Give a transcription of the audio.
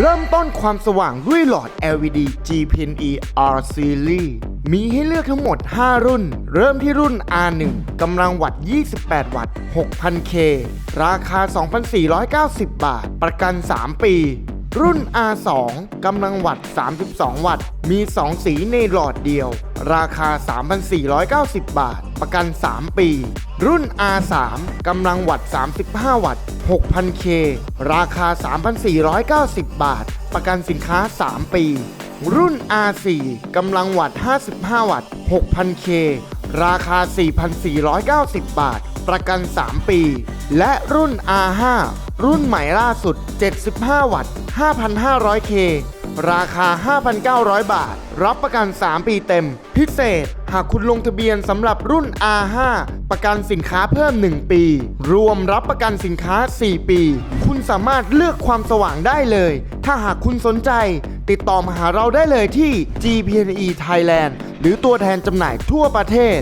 เริ่มต้นความสว่างด้วยหลอด LED GPNE R Series มีให้เลือกทั้งหมด 5 รุ่น เริ่มที่รุ่น R1 กำลังวัตต์ 28 วัตต์ 6,000K ราคา 2,490 บาท ประกัน 3 ปี รุ่น R2 กำลังวัตต์32 วัตต์ มี 2 สีในหลอดเดียว ราคา 3,490 บาท ประกัน 3 ปี รุ่น R3 กำลังวัตต์35 วัตต์ 6,000K ราคา 3,490 บาท ประกันสินค้า 3 ปี รุ่น R4 กำลังวัตต์55 วัตต์ 6,000K ราคา 4,490 บาท ประกัน 3 ปี และรุ่น R5 รุ่นใหม่ล่าสุด 75 วัตต์ 5,500K ราคา 5,900 บาท รับประกัน 3 ปีเต็ม พิเศษ หากคุณลงทะเบียนสำหรับรุ่น R5 ประกันสินค้าเพิ่ม 1 ปี รวมรับประกันสินค้า 4 ปี คุณสามารถเลือกความสว่างได้เลย ถ้าหากคุณสนใจ ติดต่อมาหาเราได้เลยที่ GPNE Thailand หรือตัวแทนจำหน่ายทั่วประเทศ